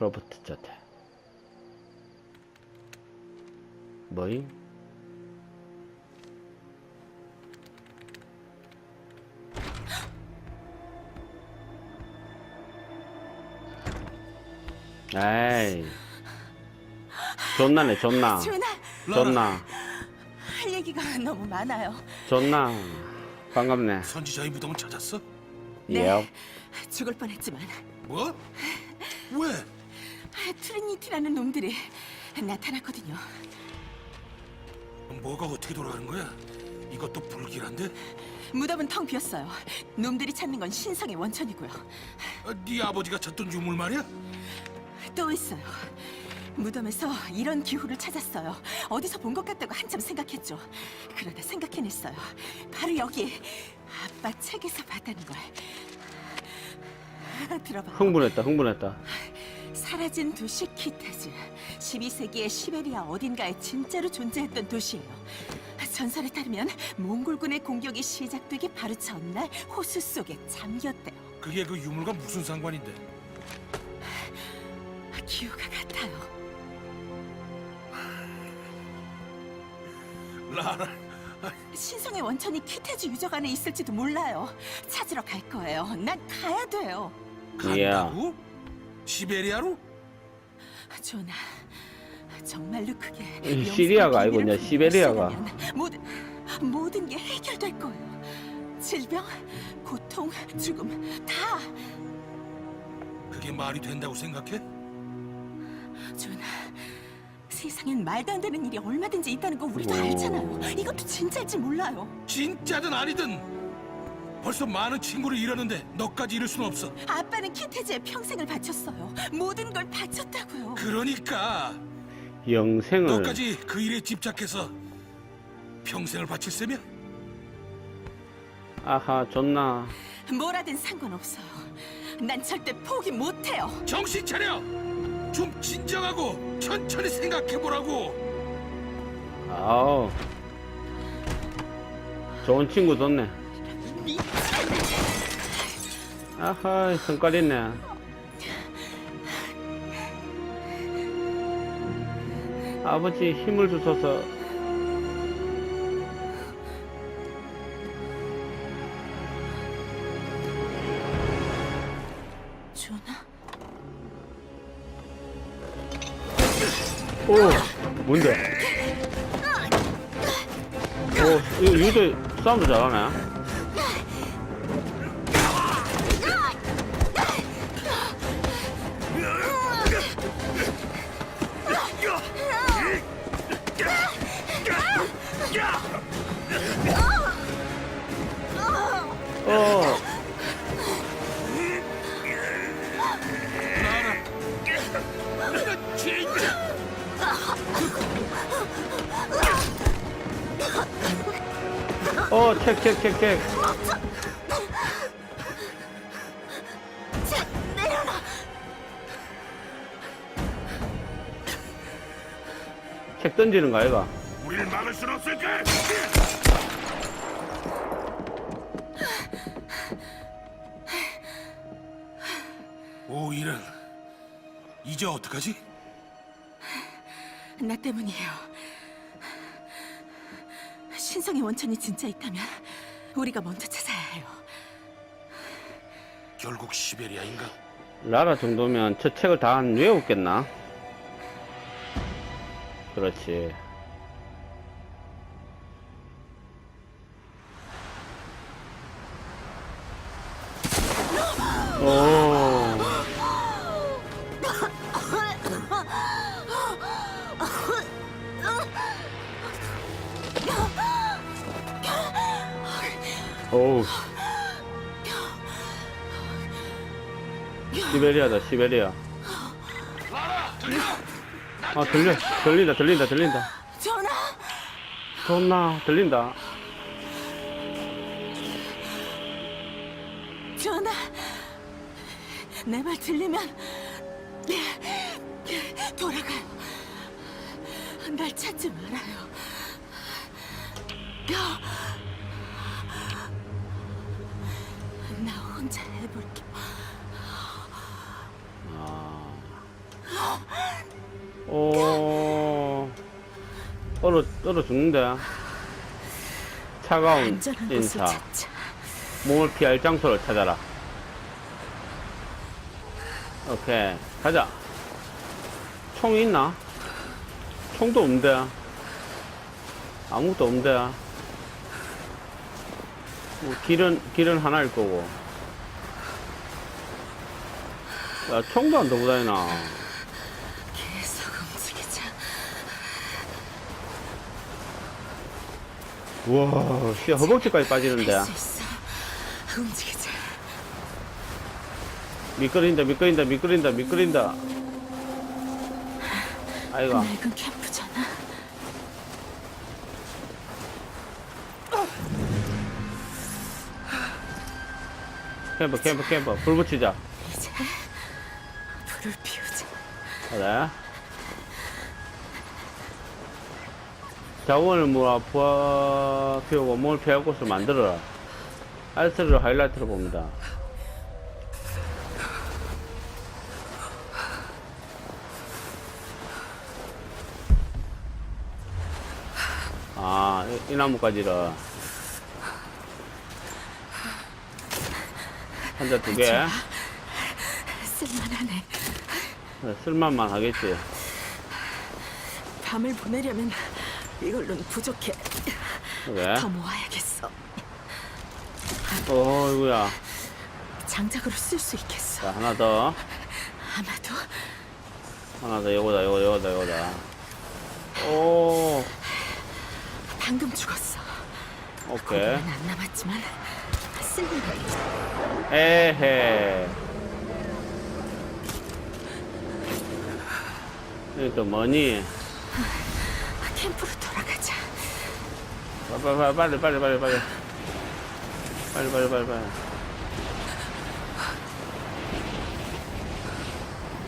크로프트 자태 뭐임? 에이 존나네 존나 존나 할 얘기가 너무 많아요. 존나 반갑네 선지자의 무덤을 찾았어? 네. 예 죽을 뻔했지만 뭐? 왜? 아, 트리니티라는 놈들이 나타났거든요. 뭐가 어떻게 돌아가는 거야? 이것도 불길한데? 무덤은 텅 비었어요. 놈들이 찾는 건 신성의 원천이고요. 아, 네 아버지가 찾던 유물 말이야? 또 있어요. 무덤에서 이런 기후를 찾았어요. 어디서 본 것 같다고 한참 생각했죠. 그러다 생각해냈어요. 바로 여기 아빠 책에서 봤다는 걸. 들어봐. 흥분했다 흥분했다 사라진 도시 키테즈. 12세기의 시베리아 어딘가에 진짜로 존재했던 도시예요. 전설에 따르면 몽골군의 공격이 시작되기 바로 전날 호수 속에 잠겼대요. 그게 그 유물과 무슨 상관인데? 기후가 같아요. 라라, 신성의 원천이 키테즈 유적 안에 있을지도 몰라요. 찾으러 갈 거예요. 난 가야 돼요. 간다고? 시베리아로? 조나, 정말로 그게 이 시리아가 아니고 이제 시베리아가. 모든 모든 게 해결될 거예요. 질병, 고통, 죽음 다. 그게 말이 된다고 생각해? 조나, 세상엔 말도 안 되는 일이 얼마든지 있다는 거 우리도 오. 알잖아요. 이것도 진짜일지 몰라요. 진짜든 아니든 벌써 많은 친구를 잃었는데 너까지 잃을 순 없어. 아빠는 키테즈에 평생을 바쳤어요. 모든 걸 바쳤다고요. 그러니까 영생을 너까지 그 일에 집착해서 평생을 바칠 셈이야? 아하 존나 뭐라든 상관없어요. 난 절대 포기 못해요. 정신 차려! 좀 진정하고 천천히 생각해 보라고! 아우 좋은 친구 뒀네 아하 성깔 있네. 아버지 힘을 주셔서. 조나? 오 뭔데? 오 이거 유저 싸움도 잘하네 어, 책, 책, 책, 책. 책 던지는 거 아이가? 우리를 막을 순 없을까? 오 이런 이제 어떡하지? 나 때문이에요. 원천이 진짜 있다면 우리가 먼저 찾아야 해요. 결국 시베리아인가? 라라 정도면 저 책을 다안 외웠겠나? 그렇지. 오. 오우. 시베리아다, 시베리아. 아, 들려. 들린다, 들린다, 들린다. 전하! 존나, 들린다. 전하! 내말 들리면 돌아가요. 날 찾지 말아요. 해볼게. 아. 오. 얼어, 얼어 죽는데. 차가운 인사. 몸을 피할 장소를 찾아라. 오케이. 가자. 총이 있나? 총도 없는데. 아무것도 없는데. 뭐 길은, 길은 하나일 거고. 야, 총도 안 들고 다니나. 계속 움직이자. 우와, 씨, 허벅지까지 빠지는데. 할수 있어. 움직이자. 미끄린다, 미끄린다, 미끄린다, 미끄린다. 아이고. 낡은 캠프잖아. 캠프, 캠프, 캠프. 불 붙이자. 불을 피우자. 그래. 자원을 모아 부하 피우고 몸을 피할 곳을 만들어라. 알트를 하이라이트로 봅니다. 아, 이, 이 나무까지를. 한자 두 개. 쓸만하네. 네, 쓸만만 하겠지. 밤을 보내려면 이걸로는 부족해. 그래. 더 모아야겠어. 어이구야. 장작으로 쓸 수 있겠어. 자, 하나 더. 아마도 하나 더, 요거다, 요거, 요거다, 요거다. 오, 방금 죽었어. 오케이. 고기는 안 남았지만 쓸만하겠어. 에헤. 뭐니? 캠프로 돌아가자. 빨리, 빨리, 빨리, 빨리, 빨리. 빨리, 빨리, 빨리, 빨리.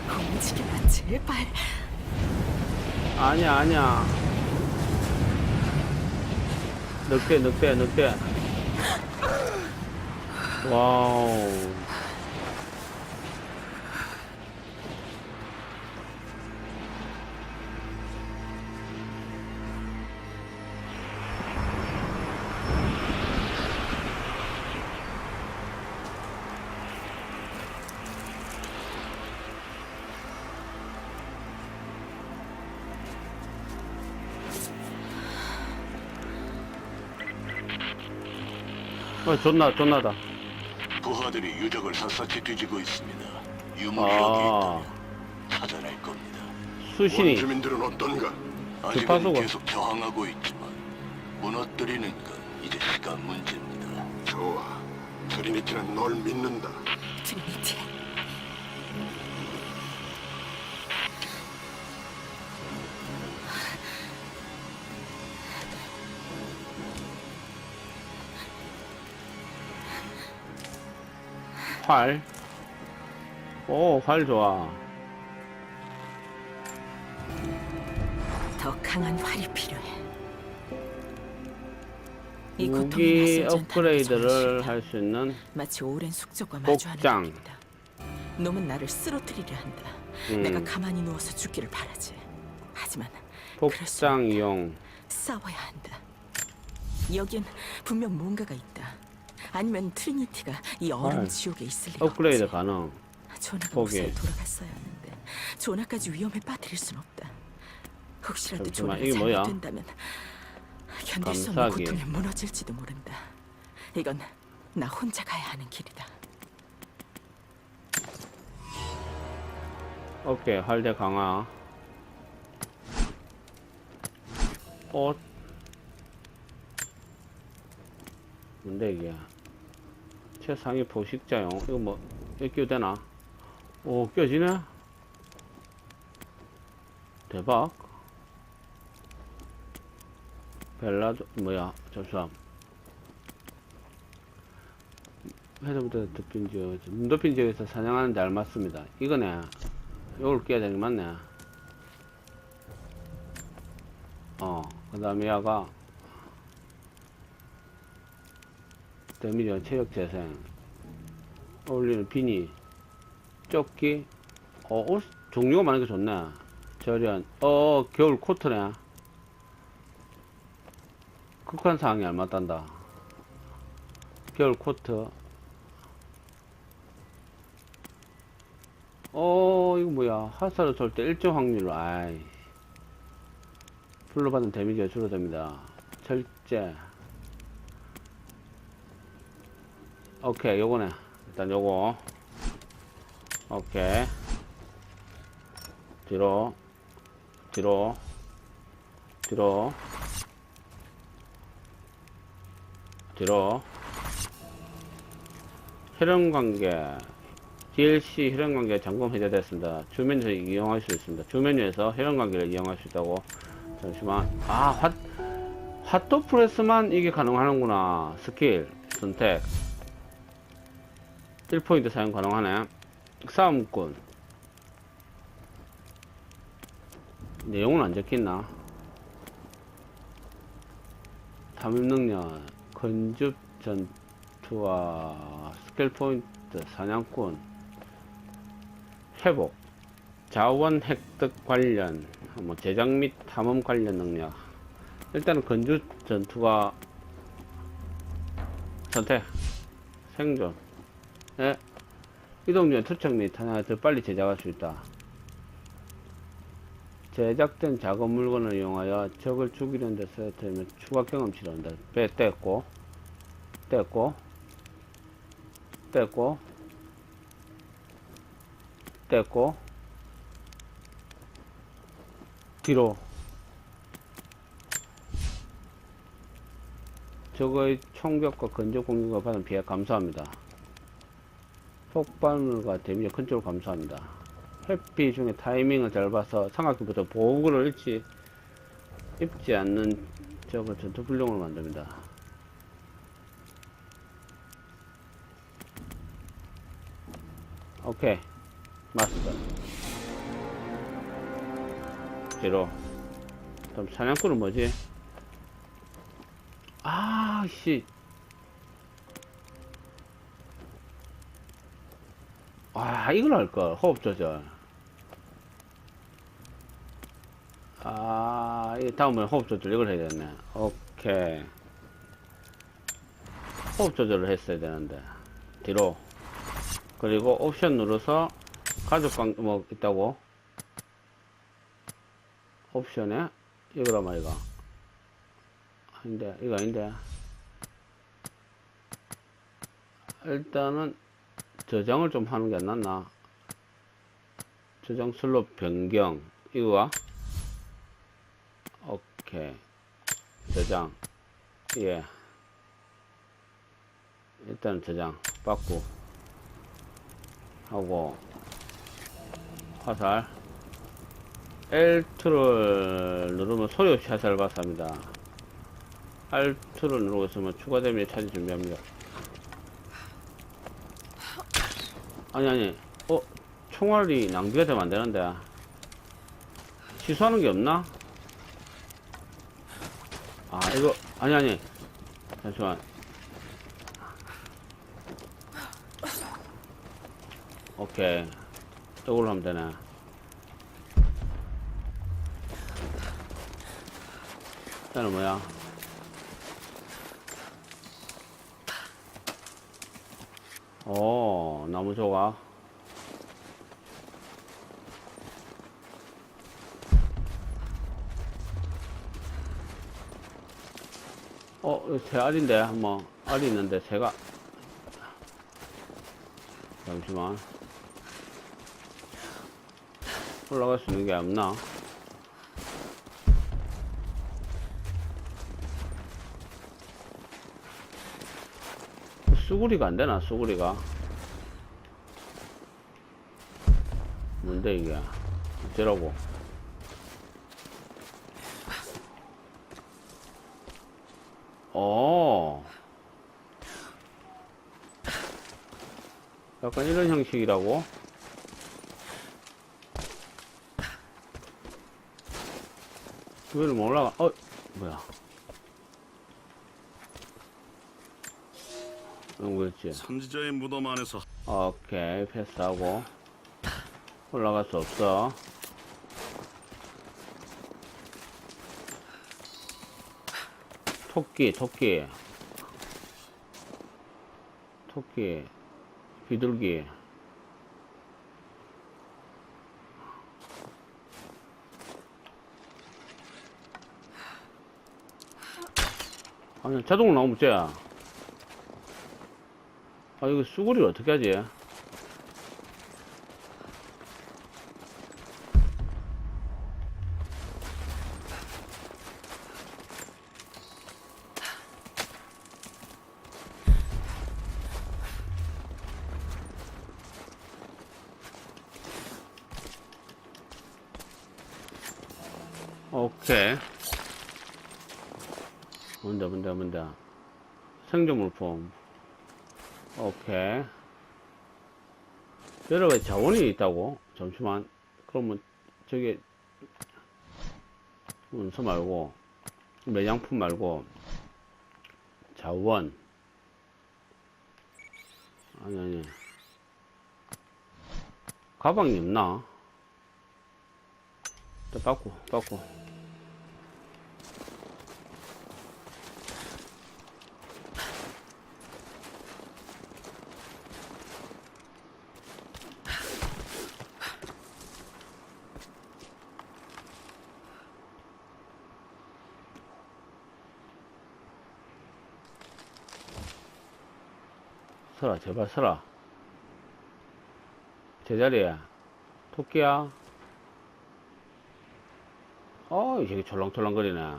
움직이마 제발. 아니야, 아니야. 늑대, 늑대, 늑대. 와우. 어, 좋나, 좋나다. 부하들이 유적을 샅샅이 뒤지고 있습니다. 아. 유물이 여기 있다면 찾아낼 겁니다. 수신이. 원주민들은 어떤가? 아직은 주파수가. 계속 저항하고 있지만 무너뜨리는 건 이제 시간 문제입니다. 좋아. 트리니티는 널 믿는다. 트리니티. 활. 오, 활 좋아. 더 강한 활이 필요해. 이 고통이 무기 낯선 업그레이드를 정신이다. 할 수 있는 마치 오랜 숙적과 마주하는. 느낌이다. 놈은 나를 쓰러뜨리려 한다. 음. 내가 가만히 누워서 죽기를 바라지. 하지만 그럴 수 복장. 이용. 싸워야 한다. 여긴 분명 뭔가가 있다. 아니면 트리니티가 이 얼음 헐. 지옥에 있을 리가 업그레이드 없지. 가능. 조나가 거기. 무사히 돌아갔어야 하는데 조나까지 위험에 빠뜨릴 순 없다. 혹시라도 잠시만, 조나가 이게 뭐야? 잘못된다면 견딜 수 없는. 고통에 무너질지도 모른다. 이건 나 혼자 가야 하는 길이다. 오케이, 활대 강화. 옷. 뭔데 이게? 최상위 포식자용. 이거 뭐, 이거 되나? 오, 껴지네? 대박. 벨라도, 뭐야, 잠시만. 해저부터 덮인 지역, 눈 덮인 지역에서 사냥하는 데 알맞습니다. 이거네. 이걸 깨야 되는 게 맞네. 어, 그 다음에 야가 데미지와 체력 재생 어울리는 비니 조끼 어, 옷 종류가 많은 게 좋네 저련 어 겨울 코트네 극한 상황이 알맞단다. 겨울 코트. 어, 이거 뭐야. 화살을 쏠 때 일정 확률로, 아이. 불로 받는 데미지가 줄어듭니다. 절제. 오케이, 요거네. 일단 요거. 오케이. 뒤로. 뒤로. 뒤로. 뒤로. 혈연관계. DLC 혈연관계 점검 해제됐습니다. 주면에서 이용할 수 있습니다. 주메뉴에서 혈연관계를 이용할 수 있다고. 잠시만. 아, 핫, 핫도 프레스만 이게 가능하는구나. 스킬, 선택. 1포인트 사용 가능하네. 싸움꾼. 내용은 안 적혀있나? 담임 능력, 건축 전투와 스킬 포인트, 사냥꾼, 회복, 자원 획득 관련, 뭐 제작 및 탐험 관련 능력. 일단은 건축 전투가 선택, 생존. 예. 이동 중 투척 및 하나가 더 빨리 제작할 수 있다. 제작된 작업 물건을 이용하여 적을 죽이는 데 쓰여뜨리면 추가 경험치를 얻는다. 배 뗐고, 뗐고, 뗐고, 뗐고, 뒤로. 적의 총격과 건조 공격을 받은 피해 감소합니다. 폭발물과 데미지 큰 쪽으로 감소합니다. 회피 중에 타이밍을 잘 봐서 삼각기부터 보호구를 잃지 입지 않는 적을 전투 불용으로 만듭니다. 오케이 마스터 뒤로 그럼 사냥꾼은 뭐지? 아 씨 아, 이걸 할걸. 호흡 조절. 아, 이 다음에 호흡 조절 이걸 해야 되네. 오케이. 호흡 조절을 했어야 되는데. 뒤로. 그리고 옵션 눌러서 가족 관, 뭐, 있다고. 옵션에 이거라마, 이거. 아닌데, 이거 아닌데. 일단은 저장을 좀 하는 게 안 낫나? 저장 슬롯 변경. 이거가 오케이. 저장. 예. 일단 저장 받고 하고 화살. L2를 누르면 소리 없이 화살 발사합니다. R2를 누르고 있으면 추가 데미지 차지 준비합니다 아니 아니. 어 총알이 낭비가 되면 안 되는데. 취소하는 게 없나? 아 이거 아니 아니. 잠시만. 오케이. 이걸로 하면 되네. 일단은 뭐야 오, 나무 조각. 어, 새 알인데, 한번. 알이 있는데, 새가. 잠시만. 올라갈 수 있는 게 없나? 수구리가 안 되나, 수구리가? 뭔데, 이게? 어쩌라고? 어. 약간 이런 형식이라고? 못 올라가? 어, 뭐야? 응, 그렇지. 선지자의 무덤 안에서 오케이 패스하고 올라갈 수 없어 토끼, 토끼. 토끼, 비둘기. 아니, 자동으로 나오면 쟤야. 아, 이거 수구리를 어떻게 하지? 오케이. 뭔데, 뭔데, 뭔데. 생존 물품. 오케이. 여러 가지 자원이 있다고? 잠시만. 그러면, 저게, 문서 말고, 매장품 말고, 자원. 아니, 아니. 가방이 없나? 또 빠꾸, 빠꾸. 서라, 제발 서라. 제자리에. 토끼야. 어, 이 새끼 철렁철렁거리네.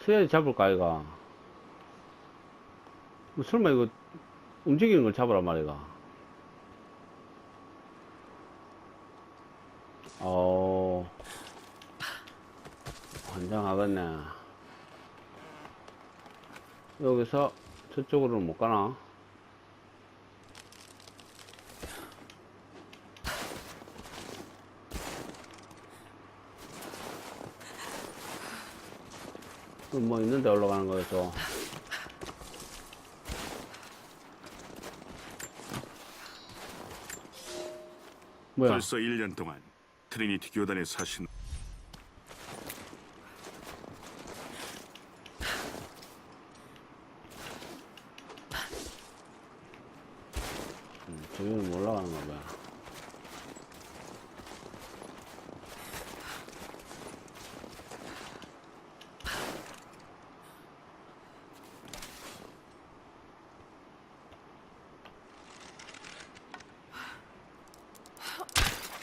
서야지 잡을까, 이가. 뭐 설마 이거 움직이는 걸 잡으란 말이가. 어, 환장하겠네. 여기서 저쪽으로는 못 가나? 뭐 있는데 올라가는 거였죠? 뭐야? 벌써 1년 동안 트리니티 교단의 사신 저기는 뭐 올라가는 거 봐요.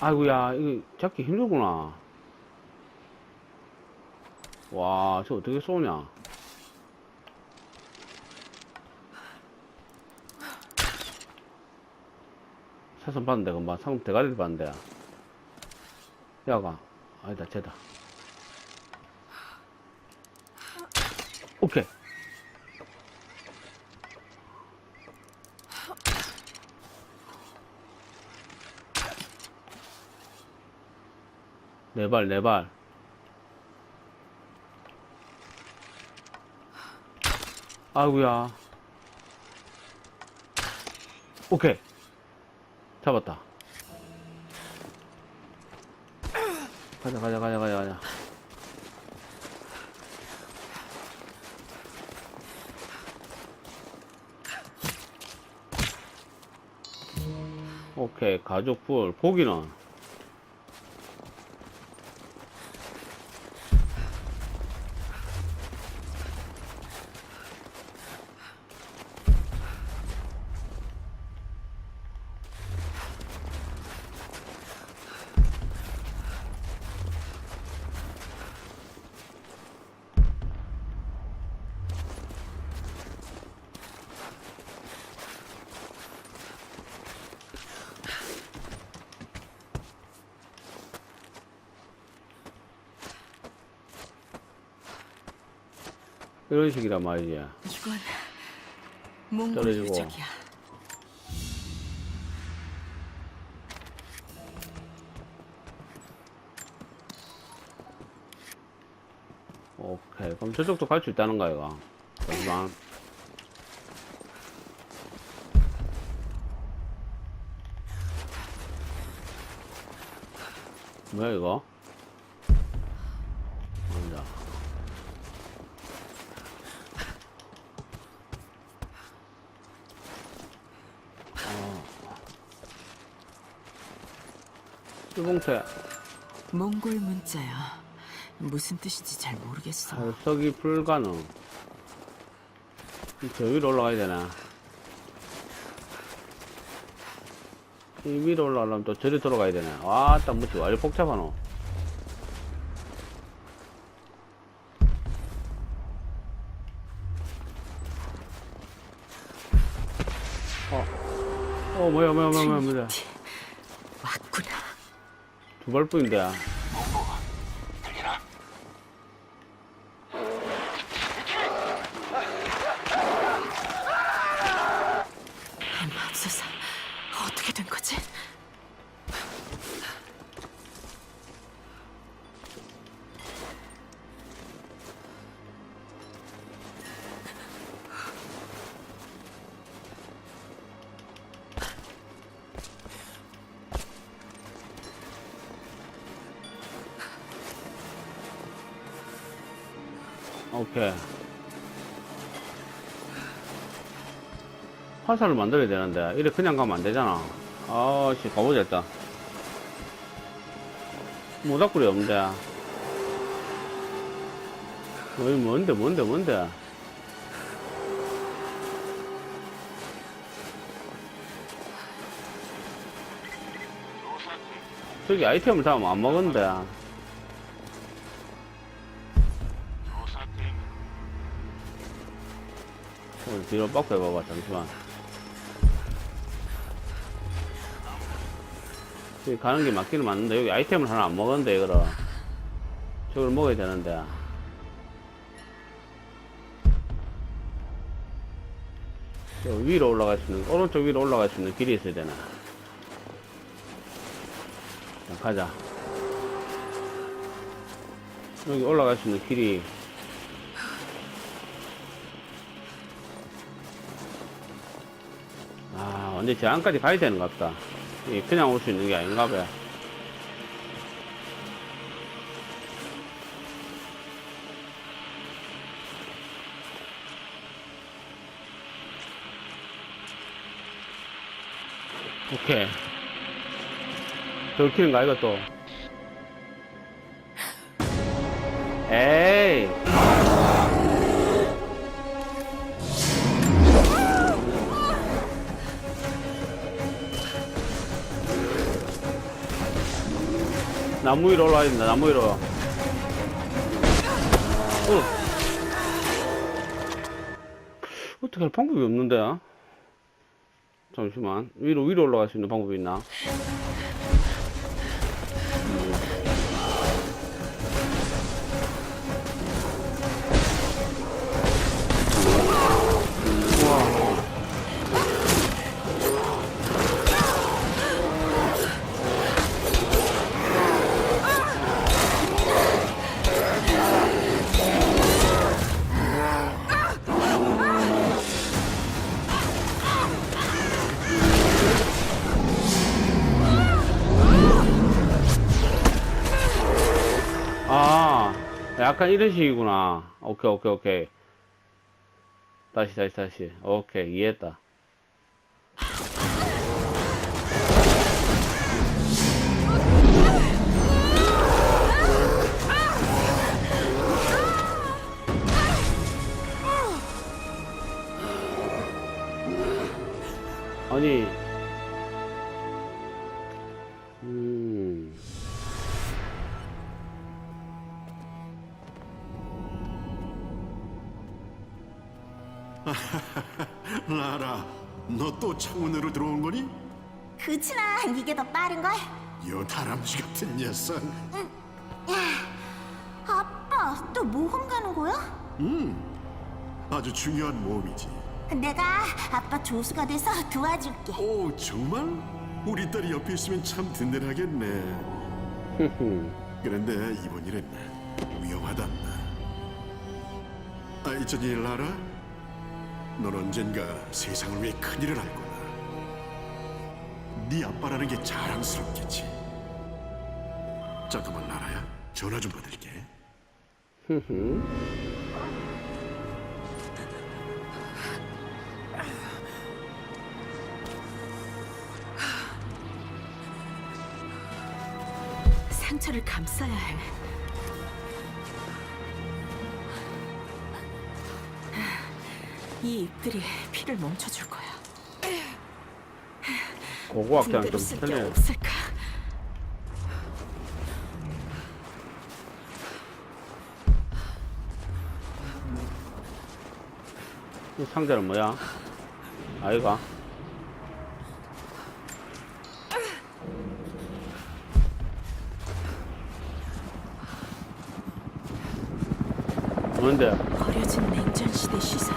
아이고야, 이거 잡기 힘들구나. 와, 저 어떻게 쏘냐. 사선 봤는데 금방 상금 대가리를 봤는데 야가 아니다 쟤다 오케이 네 발 네 발 아이고야 오케이 잡았다. 가자, 가자, 가자, 가자, 가자. 오케이, 가족불. 고기는? 이런 식이란 말이지. 이건 몽골 떨어지고. 유적이야. 오케이. 그럼 저쪽도 갈 수 있다는 거야, 이거. 잠시만. 뭐야, 이거? 아니다. 수봉태 몽골 문자야. 무슨 뜻인지 잘 모르겠어. 발석이 불가능. 저 위로 올라가야 되나? 이 위로 올라가려면 또 저리 돌아가야 되네 와딱 뭐지? 와 이리 복잡하노. 어, 어 뭐야 뭐야 뭐야 뭐야 뭐야. 두 발 뿐인데 오케이. 화살을 만들어야 되는데, 이래 그냥 가면 안 되잖아. 아, 씨, 가보자, 일단. 모닥불이 없는데. 어이, 뭔데, 뭔데, 뭔데. 저기 아이템을 다안 먹었는데. 뒤로 빠꾸 해봐봐, 잠시만. 여기 가는 게 맞기는 맞는데, 여기 아이템을 하나 안 먹었는데, 이거를. 저걸 먹어야 되는데. 저 위로 올라갈 수 있는, 오른쪽 위로 올라갈 수 있는 길이 있어야 되나. 자, 가자. 여기 올라갈 수 있는 길이 아, 완전 저 안까지 가야 되는 것 같다. 그냥 올 수 있는 게 아닌가 봐요. 오케이. 들키는가, 이거 또? 에이! 나무 위로 올라가야 된다, 나무 위로. 어. 어떻게 할 방법이 없는데? 잠시만. 위로, 위로 올라갈 수 있는 방법이 있나? 약간 이런 식이구나. 오케이, 오케이, 오케이. 다시, 다시, 다시. 오케이, 이해했다. 아니, 또 창문으로 들어온 거니? 그치만 이게 더 빠른 걸? 요 다람쥐 같은 녀석. 아빠 또 모험 가는 거야? 아주 중요한 모험이지. 내가 아빠 조수가 돼서 도와줄게 오, 정말? 우리 딸이 옆에 있으면 참 든든하겠네. 그런데 이번 일은 위험하단다. 아, 있잖니 라라. 넌 언젠가 세상을 위해 큰일을 할 거다. 네 아빠라는 게 자랑스럽겠지. 잠깐만 라라야, 전화 좀 받을게. 상처를 감싸야 해. 이 잎들이 피를 멈춰줄 거야. 고고학장 붕대로 좀 쓸게 편해. 없을까? 이 상자는 뭐야? 아이가. 뭔데? 버려진 냉전 시대 시설